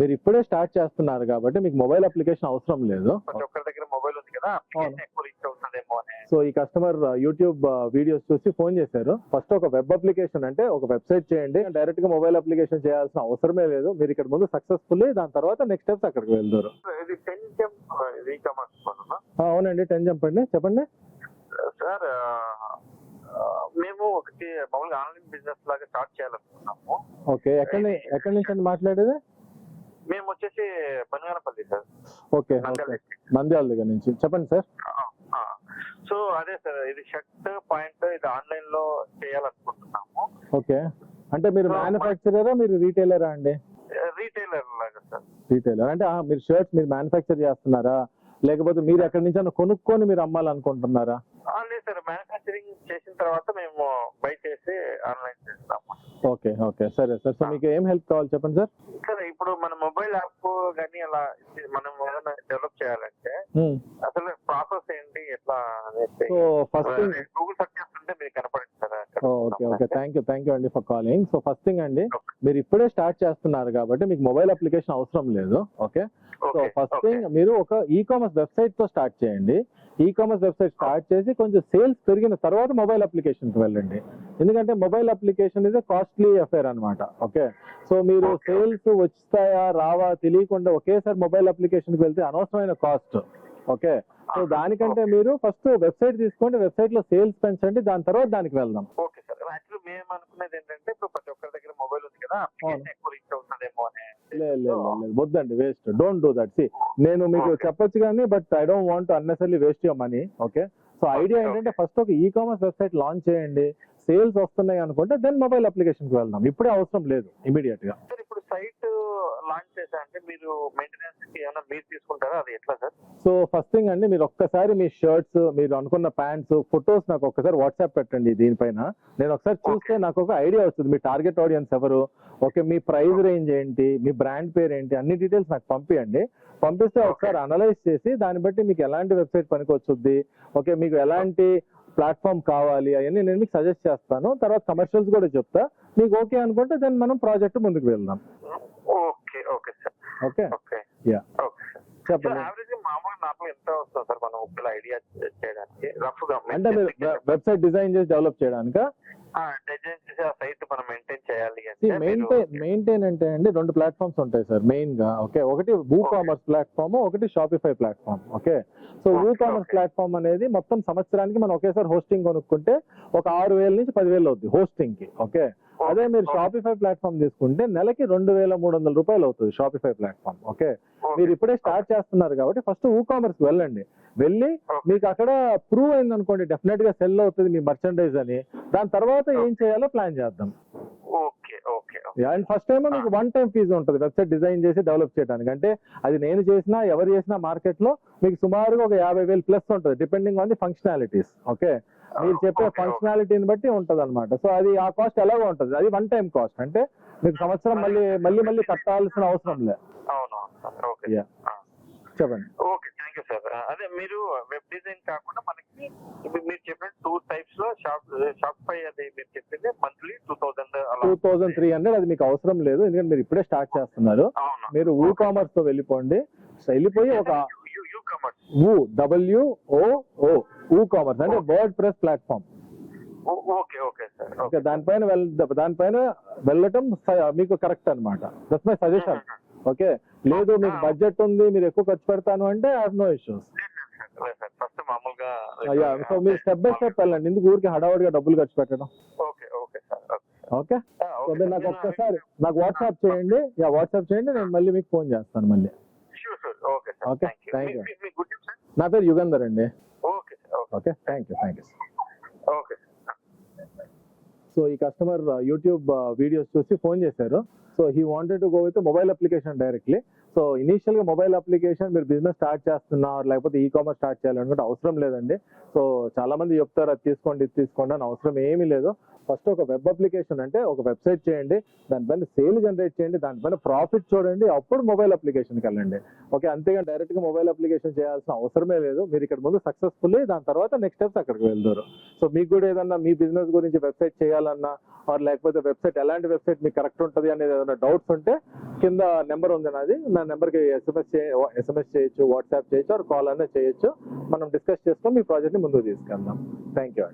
మీరు ఇప్పుడే స్టార్ట్ చేస్తున్నారు కాబట్టి మీకు మొబైల్ అప్లికేషన్ అవసరం లేదు. దగ్గర మొబైల్ ఉంది కదా సో ఈ కస్టమర్ యూట్యూబ్ వీడియోస్ చూసి ఫోన్ చేశారు. ఫస్ట్ ఒక వెబ్ అప్లికేషన్ అంటే ఒక వెబ్సైట్ చేయండి. డైరెక్ట్గా మొబైల్ అప్లికేషన్ చేయాల్సిన అవసరమే లేదు. మీరు ఇక్కడ ముందు సక్సెస్ఫుల్ దాని తర్వాత నెక్స్ట్ స్టెప్స్ అక్కడికి వెళ్తారు. ఇది టెన్ జంప్ అవునండి టెన్ చెప్పండి చెప్పండి. సార్ మేము ఒకటి మామూలుగా ఆన్లైన్ బిజినెస్ లాగా స్టార్ట్ చేయాలనుకున్నాము. ఓకే ఎక్కడి ఎక్కడి నుంచి అండి మాట్లాడేది? మేము వచ్చేసి బనగానపల్లి సార్. ఓకే నంద్యాల దగ్గర. నుంచి. చెప్పండి సార్. సో అదే సార్ ఇది షర్ట్ పాయింట్ ఇది ఆన్లైన్లో చేయాలనుకుంటున్నాము. ఓకే. అంటే మీరు మ్యానుఫ్యాక్చరరా మీరు రీటైలరా అండి? రీటైలర్ లాగా సార్. రీటైలర్. అంటే మీరు షర్ట్స్ మీరు మ్యానుఫ్యాక్చర్ చేస్తున్నారా? లేకపోతే మీరు ఎక్కడి నుంచి కొనుక్కొని మీరు అమ్మాలనుకుంటున్నారా? లేదు సార్ చేసిన తర్వాత మేము బై చేసి ఆన్లైన్ చేస్తాము. Okay okay. సరే సార్. సో మీకు ఏం హెల్ప్ కావాలి చెప్పండి సార్? సార్ ఇప్పుడు మన మొబైల్ యాప్ కానీ అలా మనం ఏదైనా డెవలప్ చేయాలంటే అసలు ప్రాసెస్ ఏంటి ఎట్లా అనేసి సో ఫస్ట్ గూగుల్ సెర్చ్ చేస్తుంటే మీకు కనపడింది sir. Okay okay. Thank you thank you అండి for calling. So first thing అండి మీరు ఇప్పుడే స్టార్ట్ చేస్తున్నారు కాబట్టి మీకు మొబైల్ అప్లికేషన్ అవసరం లేదు ఓకే? So first. థింగ్ మీరు ఒక ఈ కామర్స్ వెబ్సైట్తో స్టార్ట్ చేయండి. ఈ కామర్స్ వెబ్సైట్ స్టార్ట్ చేసి కొంచెం సేల్స్ పెరిగిన తర్వాత మొబైల్ అప్లికేషన్కి వెళ్ళండి. ఎందుకంటే mobile application is costly affair అన్నమాట. ఓకే సో మీరు. సేల్స్ వస్తాయా రావా తెలియకుండా ఒకేసారి మొబైల్ అప్లికేషన్కి వెళ్తే అనవసరమైన కాస్ట్ ఓకే సో దానికంటే మీరు ఫస్ట్ వెబ్సైట్ తీసుకోండి వెబ్సైట్లో సేల్స్ పెంచండి దాని తర్వాత దానికి వెళ్దాం. ఓకే సార్ యాక్చువల్లీ మేము అనుకునేది ఏంటంటే ఇప్పుడు ప్రతి ఒక్కరి దగ్గర మొబైల్ ఉంది కదా ఎక్కువ రీచ్ అవుతుందేమో అని వద్దండి waste don't do that see నేను మీకు. చెప్పొచ్చు కానీ but I don't want unnecessary waste your money okay so idea ఏంటంటే ఫస్ట్ ఒక ఈ కామర్స్ వెబ్సైట్ లాంచ్ చేయండి. సేల్స్ వస్తున్నాయి అనుకుంటే దెన్ మొబైల్ అప్లికేషన్కి వెళ్దాం. ఇప్పుడే అవసరం లేదు ఇమీడియట్గా. ఇప్పుడు సైట్ లాంచ్ మీరు మెయింటెనెన్స్కి ఏమైనా మీరు తీసుకుంటారా? అది ఎట్లా సార్? సో ఫస్ట్ థింగ్ అండి మీరు ఒక్కసారి మీ షర్ట్స్ మీరు అనుకున్న ప్యాంట్స్ ఫొటోస్ నాకు ఒక్కసారి వాట్సాప్ పెట్టండి దీనిపైన. నేను ఒకసారి చూస్తే నాకు ఒక ఐడియా వస్తుంది. మీ టార్గెట్ ఆడియన్స్ ఎవరు? ఓకే మీ ప్రైస్ రేంజ్ ఏంటి? మీ బ్రాండ్ పేరు ఏంటి? అన్ని డీటెయిల్స్ నాకు పంపియండి. పంపిస్తే ఒకసారి అనలైజ్ చేసి దాన్ని బట్టి మీకు ఎలాంటి వెబ్సైట్ పనికి వచ్చుద్ది ఓకే మీకు ఎలాంటి ప్లాట్ఫామ్ కావాలి? అవన్నీ నేను మీకు సజెస్ట్ చేస్తాను. తర్వాత కమర్షియల్స్ కూడా చెప్తా. మీకు ఓకే అనుకుంటే దెన్ మనం ప్రాజెక్ట్ ముందుకు వెళ్దాం. Okay sir. Okay? Okay. Yeah. Okay sir. చెప్పండి. యావరేజ్ మామూలుగా నాకు ఎంత వస్తుంది సార్ మనం ఒకవేళ ఐడియా చేయడానికి? రఫ్గా అంటే మీరు వెబ్సైట్ డిజైన్ చేసి డెవలప్ చేయడానికా? డిజైన్ చేసి ఆ సైట్ మనం మెయింటైన్ చేయాలి అంటే మెయింటైన్ మెయింటైన్ అంటే అండి రెండు ప్లాట్ఫామ్స్ ఉంటాయి సార్ మెయిన్గా ఓకే? ఒకటి వూ. కామర్స్ ప్లాట్ఫామ్ ఒకటి Shopify platform okay? So WooCommerce. Platform అనేది మొత్తం సంవత్సరానికి మనం ఒకేసారి హోస్టింగ్ కొనుక్కుంటే ఒక ఆరు వేల నుంచి పదివేలు అవుతుంది హోస్టింగ్కి ఓకే? అదే మీరు. షాపిఫై ప్లాట్ఫామ్ తీసుకుంటే నెలకి రెండు వేల మూడు వందల రూపాయలు అవుతుంది షాపిఫై ప్లాట్ఫామ్ ఓకే. మీరు ఇప్పుడే స్టార్ట్ చేస్తున్నారు కాబట్టి ఫస్ట్ వూ కామర్స్ వెళ్ళండి. వెళ్ళి. మీకు అక్కడ ప్రూవ్ అయింది అనుకోండి డెఫినెట్గా సెల్ అవుతుంది మీ మర్చండైజ్ అని. దాని తర్వాత ఏం చేయాలో ప్లాన్ చేద్దాం. Okay okay and first time మీకు వన్ టైం ఫీజు ఉంటుంది వెబ్సైట్ డిజైన్ చేసి డెవలప్ చేయడానికి. అంటే అది నేను చేసినా ఎవరు చేసినా మార్కెట్లో మీకు సుమారుగా ఒక యాభై వేలు ప్లస్ ఉంటుంది depending on the functionalities okay? మీరు చెప్పే. ఫంక్షనాలిటీని బట్టి ఉంటది అనమాట సో అది ఆ కాస్ట్ ఎలాగో ఉంటుంది. అది వన్ టైం కాస్ట్ అంటే మీకు సంవత్సరం మళ్ళీ మళ్ళీ మళ్ళీ కట్టాల్సిన అవసరం లేదు. చెప్పండి. ఓకే థ్యాంక్ యూ సార్ అదే మీరు వెబ్ డిజైన్ కాకుండా మనకి మీరు చెప్పిన టూ టైప్స్లో షాప్ షాప్ పై అది మీరు చెప్పింది monthly two thousand two thousand three hundred అది మీకు అవసరం లేదు. ఎందుకంటే మీరు ఇప్పుడే స్టార్ట్ చేస్తున్నారు. అవును. మీరు వూ కామర్స్తో వెళ్ళిపోండి. వెళ్ళిపోయి ఒక woo W O O WooCommerce అంటే WordPress platform okay okay sir. దానిపైన వెళ్ దానిపైన వెళ్ళటం మీకు కరెక్ట్ అన్నమాట. That's my suggestion okay? లేదు మీకు బడ్జెట్ ఉంది మీరు ఎక్కువ ఖర్చు పెడతాను అంటే I have no issues so మీరు స్టెప్ బై స్టెప్ వెళ్ళండి. ఎందుకు ఊరికి హడావుడిగా డబ్బులు ఖర్చు పెట్టడం? Okay okay okay. మీరు నాకు ఒక్కసారి నాకు వాట్సాప్ చేయండి. యా వాట్సాప్ చేయండి నేను మళ్ళీ మీకు ఫోన్ చేస్తాను మళ్ళీ. ఓకే థ్యాంక్ యూ నా పేరు యుగంధర్ అండి. Okay okay thank you thank you okay so ఈ కస్టమర్ యూట్యూబ్ వీడియోస్ చూసి ఫోన్ చేశారు. So he wanted to go with mobile application directly so ఇనీషియల్గా మొబైల్ అప్లికేషన్ మీరు బిజినెస్ స్టార్ట్ చేస్తున్నారు లేకపోతే ఈ కామర్స్ స్టార్ట్ చేయాలనుకుంటే అవసరం లేదండి. సో చాలా మంది చెప్తారు అది తీసుకోండి ఇది తీసుకోండి అని అవసరం ఏమీ లేదు. ఫస్ట్ ఒక వెబ్ అప్లికేషన్ అంటే ఒక వెబ్సైట్ చేయండి దానిపైన సేల్ జనరేట్ చేయండి దానిపైన ప్రాఫిట్ చూడండి అప్పుడు మొబైల్ అప్లికేషన్కి వెళ్ళండి. ఓకే అంతేగాని డైరెక్ట్గా మొబైల్ అప్లికేషన్ చేయాల్సిన అవసరమే లేదు. మీరు ఇక్కడ ముందు సక్సెస్ఫుల్ దాని తర్వాత నెక్స్ట్ స్టెప్స్ అక్కడికి వెళ్తారు. సో మీకు కూడా ఏదన్నా మీ బిజినెస్ గురించి వెబ్సైట్ చేయాలన్నా ఆర్ లేకపోతే వెబ్సైట్ ఎలాంటి వెబ్సైట్ మీకు కరెక్ట్ ఉంటుంది అనేది ఏదైనా డౌట్స్ ఉంటే కింద నెంబర్ ఉంది నాది. నా నెంబర్కి ఎస్ఎంఎస్ ఎస్ఎంఎస్ చేయొచ్చు వాట్సాప్ చేయొచ్చు ఆర్ కాల్ అనే చేయొచ్చు. మనం డిస్కస్ చేసుకొని మీ ప్రాజెక్ట్ని ముందుకు తీసుకెళ్దాం. థ్యాంక్ యూ అండి